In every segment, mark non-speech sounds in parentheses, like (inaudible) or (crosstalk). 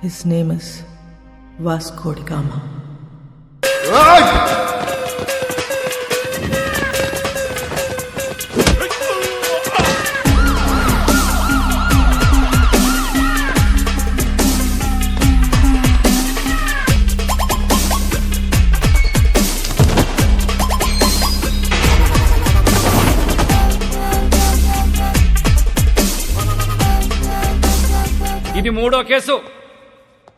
His name is Vasco da Gama. ఇది మూడో case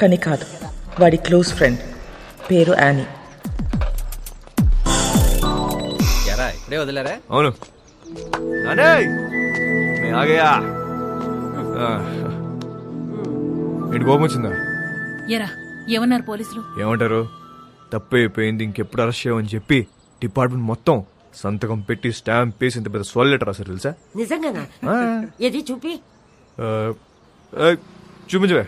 కానీ కాదు వాడి క్లోజ్ ఫ్రెండ్. పేరు యానీ. ఎరా ఇప్పుడే వదిలేరా? అవును. నానే! నే ఆగయా ఏంటి కోపం వచ్చిందా? ఎరా ఏమన్నారు పోలీసులు? ఏమంటారు? తప్పు అయిపోయింది ఇంకెప్పుడు అరెస్ట్ చేయమని చెప్పి డిపార్ట్మెంట్ మొత్తం సంతకం పెట్టి స్టాంప్ వేసి ఇంత పెద్ద సోల్ లెటర్ రాశారు తెలుసా? నిజంగానా? ఏది చూపి? చూపించవే.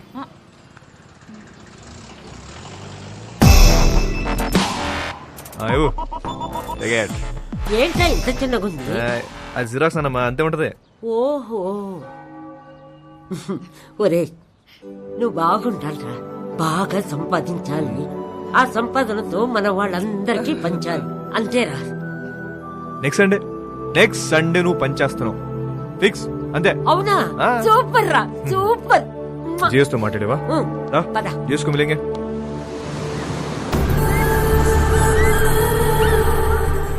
ఇవ్వు. Take it. ఏంటా ఇంత చిన్నగుంది అది జిరాక్స్ అన్నమా అంతే ఉంటది. ఓహో. ఒరే నువ్వు బాగుండాలిరా. బాగా సంపాదించాలి. ఆ సంపాదనతో మన వాళ్ళందరికీ పంచాలి. అంతేరా? నెక్స్ట్ సండే నెక్స్ట్ సండే నువ్వు పనిచేస్తున్నావు ఫిక్స్ అంతే. అవునా? ఆ. సూపర్ రా సూపర్. చేస్తూ మాట్లాడేవా? ఉమ్, పద. మిలింగే.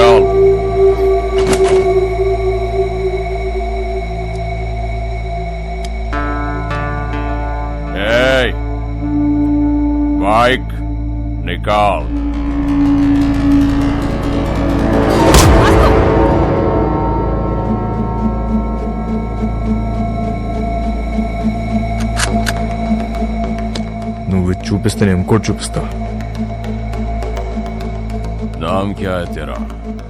legal. Hey, bike निकाल నువ్వు చూపిస్తే నేను ఇంకోటి చూపిస్తా नाम क्या है तेरा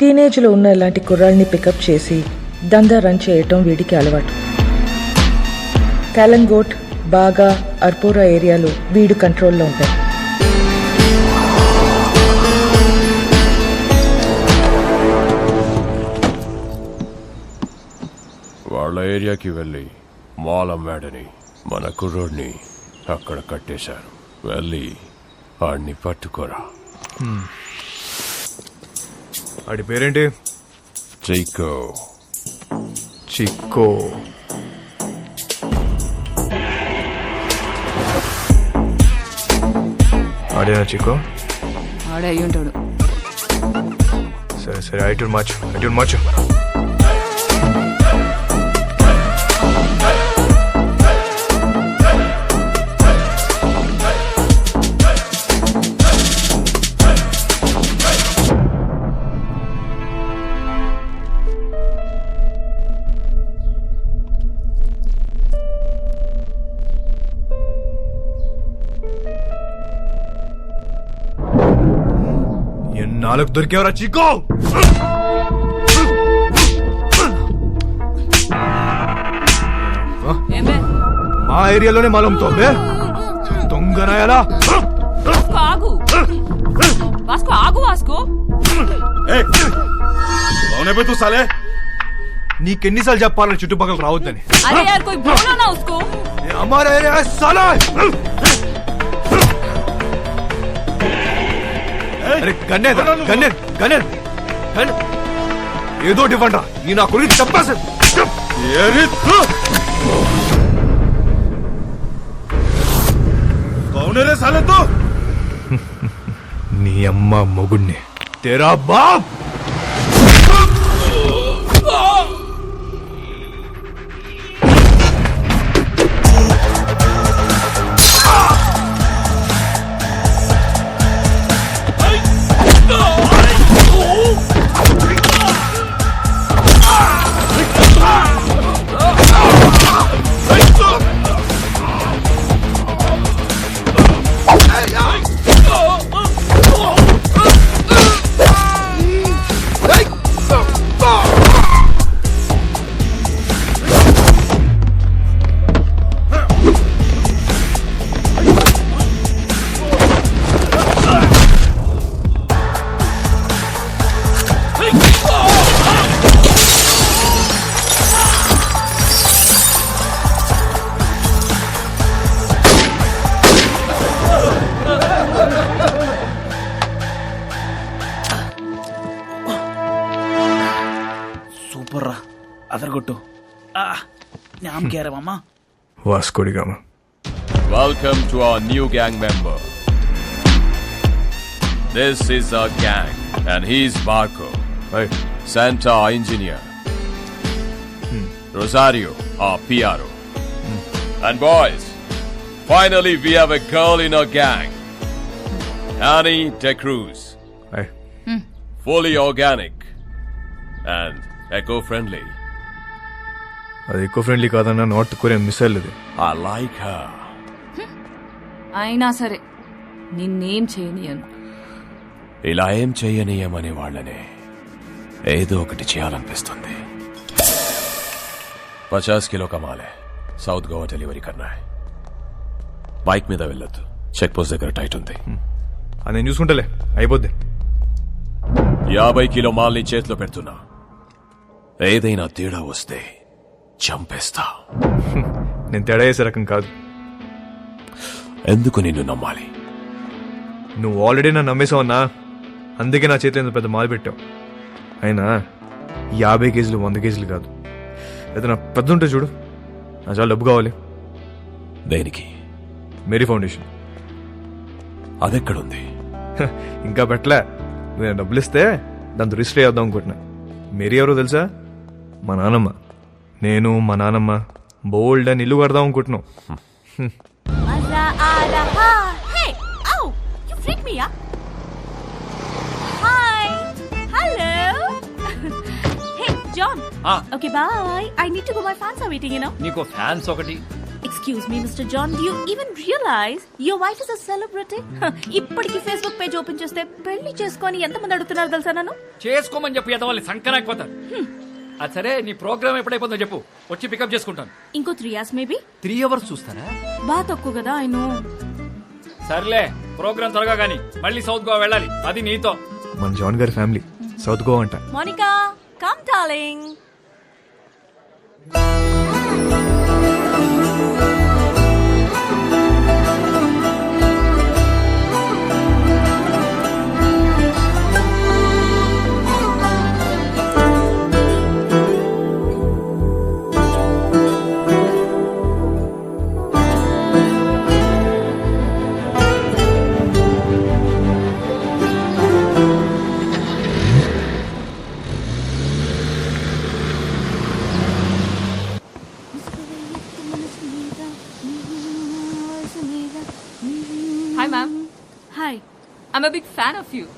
టీనేజ్లో ఉన్న ఇలాంటి కుర్రాల్ని పికప్ చేసి దందా రన్ చేయటం వీడికి అలవాటు. కాలంగోట్ బాగా అర్పోరా ఏరియాలు వీడు కంట్రోల్లో ఉంటాయి వాళ్ళ ఏరియాకి వెళ్ళి మాల్ అమ్మాడని మన కుర్రోడిని అక్కడ కట్టేశారు. వెళ్ళి వాడిని పట్టుకోరా. ఆడి పేరేంటి? చైకో చిక్కో. ఆడేనా చిక్కో? ఆడే అయ్యి ఉంటాడు సరే సరే ఐటూన్ మార్చు ఐటూన్ మార్చు ఎన్నాళ్ళకు దొరికేవరా చిక్కో ఏమే మా ఏరియాలోనే మాలంతో దొంగనాయాలా వాస్కో ఆగు వాస్కో ఆగు వాస్కో कौन है बे तू साले నీకెన్నిసార్లు చెప్పాలి చుట్టుపక్కల రావద్దని अरे यार कोई बोलो ना उसको ये हमारा एरिया है साला అరే గన్నేదా గన్నేది ఏదో ఇవ్వండి నీ నా కొడుకు చెప్పాల్సింది (laughs) నీ అమ్మ మొగుణ్ణి. తెరా బాబ్! Ah, naam kya mama? Vasco da Gama. Welcome to our new gang member. This is our gang, and he's Barco. Right. Santa, our engineer. Rosario, our PRO. And boys, finally we have a girl in our gang. Annie De Cruz. Hey. Fully organic and eco-friendly. అది ఎక్కువ friendly కాదన్న North Korean missile ఇది. Like her. అయినా సరే నిన్నేం చేయనియను. ఇలా ఏం చెయ్యనీయమనే వాళ్ళనే ఏదో ఒకటి చేయాలనిపిస్తుంది. పచాస్ కిలో కమాలే సౌత్ గోవా డెలివరీ కన్నా. బైక్ మీద వెళ్ళొద్దు. చెక్ పోస్ట్ దగ్గర టైట్ ఉంది. అది నేను చూసుకుంటలే అయిపోద్ది. యాభై కిలో మాల్ని చేతిలో పెడుతున్నా. ఏదైనా తేడా వస్తే చంపేస్తా. (laughs) నేను తేడా చేసే రకం కాదు. ఎందుకు నిన్ను నమ్మాలి? నువ్వు ఆల్రెడీ నన్ను నమ్మేసావు అన్నా. అందుకే నా చేతిలో పెద్ద మాలు పెట్టావు. అయినా యాభై కేజీలు వంద కేజీలు కాదు. ఏదైనా పెద్ద ఉంటే చూడు. నా చాలా డబ్బు కావాలి. దేనికి? Mary foundation. అదెక్కడుంది? (laughs) ఇంకా పెట్టలే. నేను డబ్బులు ఇస్తే దాంతో రిజిస్టర్ చేద్దాం అనుకుంటున్నా. మేరీ ఎవరో తెలుసా? మా నానమ్మ. నేను మా నానమ్మ బోల్డ్ అని ఇల్లు కడదాం అనుకుంటున్నాం. జాన్. ఆ, okay bye. I need to go my fans are waiting you know? నీకు ఫ్యాన్స్ ఒకటి. Excuse me mister John do you even realise your wife is a celebrity ఇప్పటికి ఫేస్బుక్ పేజ్ ఓపెన్ చేస్తే పెళ్ళి చేసుకొని ఎంతమంది అడుగుతున్నారు తెలుసా నన్ను? చేసుకోమని చెప్పి ఎదవాలి సంకరాకపోతారు అది సరే నీ ప్రోగ్రామ్ ఎప్పుడైపోతుందో చెప్పు. వచ్చి పికప్ చేసుకుంటాను. ఇంకో three years maybe three hours చూస్తారా బాగా తక్కువ కదా ఐ నో సర్లే ప్రోగ్రామ్ త్వరగా కానీ మళ్ళీ సౌత్ గోవా వెళ్ళాలి. అది నీతో. మన జాన్ గారి ఫ్యామిలీ సౌత్ గోవా అంట. Monica come darling a big fan of you.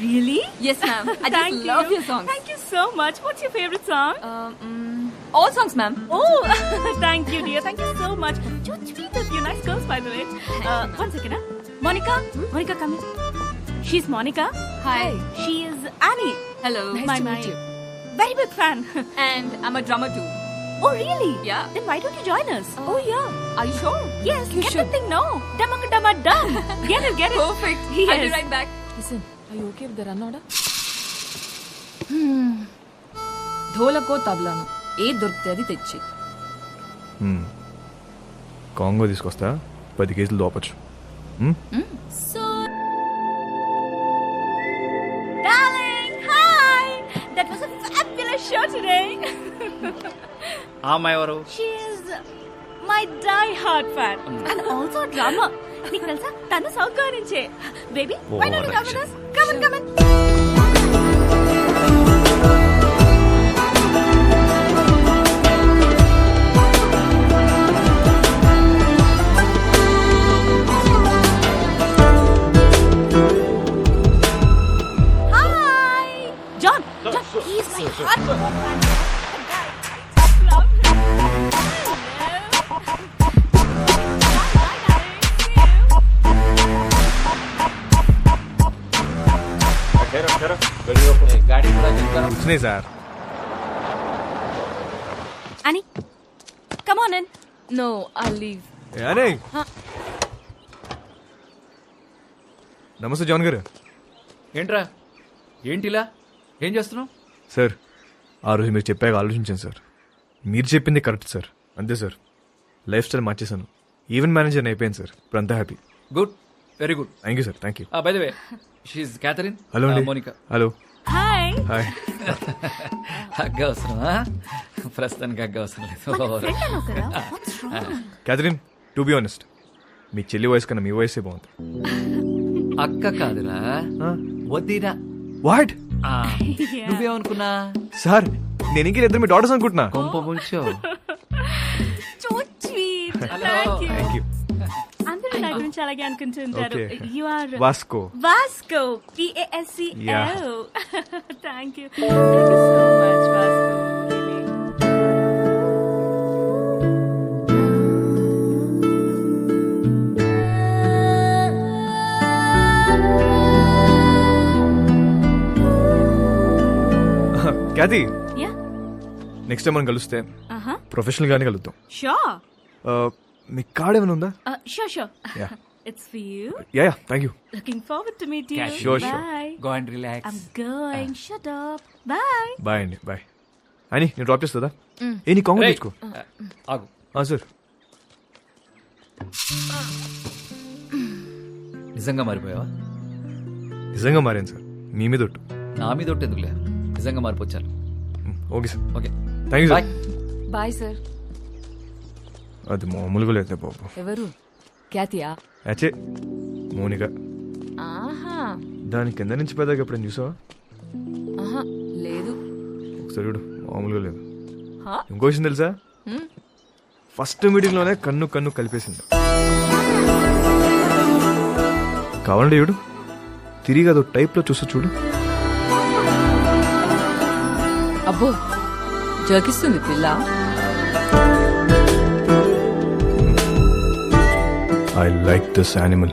Really? Yes, ma'am. I (laughs) just love your songs. Thank you so much. What's your favorite song? Um, mm, all songs, ma'am. Oh, (laughs) thank you, dear. Thank you so much. So sweet of you. Nice girls, by the way. Uh, one second, huh? Monica? Monica, come in. She's Monica. Hi. She is Annie. Hello. Nice my, to my meet you. Very big fan. (laughs) And I'm a drummer too. Oh, really? Yeah. Then why don't you join us? Uh, oh, yeah. Are you sure? Yes, You get should. the thing now. Dumma dumma dum. Get it, get it. Perfect. Yes. I'll be right back. Listen, are you okay with the run order? ధోలకో తబలాను ఏది దొరికితే అది తెచ్చి. Congo తీసుకొస్తా పది కేజీలు దోపచ్చు So, ఆ అమ్మాయి ఎవరు my die-hard fan and also a drummer. నీకు తెలుసా తను నుంచే baby why don't you come గాడి కూడా చెప్తాను వచ్చినాయి sir. Annie, come on in. No I leave అనే. నమస్తే జాన్ గారు. ఏంట్రా? ఏంటిలా? ఏం చేస్తున్నావు? సార్ ఆ రోజు మీరు చెప్పాక ఆలోచించాను సార్. మీరు చెప్పింది కరెక్ట్ సార్. అంతే సార్. లైఫ్ స్టైల్ మార్చేశాను. ఈవెంట్ మేనేజర్ అయిపోయాను సార్. ఇప్పుడు అంతా happy. Good. Very good. Thank you sir thank you by the way she Catherine hello అండి Monica hello Hi. Hi hug (laughs) అవసరమా ప్రస్తుతానికి హగ్ అవసరం లేదు క్యాథరిన్ టు బి ఆనెస్ట్ మీ చెల్లి వయసు కన్నా మీ వయసే బాగుంది. అక్క కాదురా. వద్దిరా వాట్ ఆ, నువ్వేమనుకున్నా? సార్ నేను ఇంక ఇద్దరు మీ డాటర్స్ అనుకుంటున్నా. కొంప ముంచో. So (laughs) sweet. Hello. నా గురించి అలాగే అనుకుంటుంటారు. You are Vasco Vasco P A S C Yeah. L thank you thank you so much Vasco next time మనం కలిస్తే ప్రొఫెషనల్ గానే కలుద్దాం. షూర్ Uh, మీ కార్డ్ ఏమైనా ఉందా? Sure sure Yeah. It's for you yeah yeah thank you looking forward to meet you Sure, sure. Bye go and relax I'm going shut up bye bye అండి bye అని నేను drop చేస్తుందా? ఏ నీ కాంగ్రెస్ తెచ్చుకో. ఆగు. Sir. నిజంగా మారిపోయావా? నిజంగా మారాను సార్. మీ మీద ఒట్టు. నా మీద ఒకటి ఎందుకులే? నిజంగా మారిపోచ్చాను. Okay sir. Okay. Thank you sir bye sir అది మామూలుగా లేదు బాబు. ఎవరు? ఖ్యాతియా? అచ్చే మౌనిక. ఆహా. దాని కింద నుంచి పెద్దగా ఎప్పుడైనా చూసావా? ఆహా లేదు. ఒకసారి చూడు మామూలుగా లేదు? ఇంకో విషయం తెలుసా. ఫస్ట్ మీటింగ్లోనే కన్ను కన్ను కలిపేసింది. కావాలంటే చూడు తిరిగి అదో టైప్లో చూస్తూ చూడు. అబ్బో జోకిస్తుంది పిల్ల. I like this animal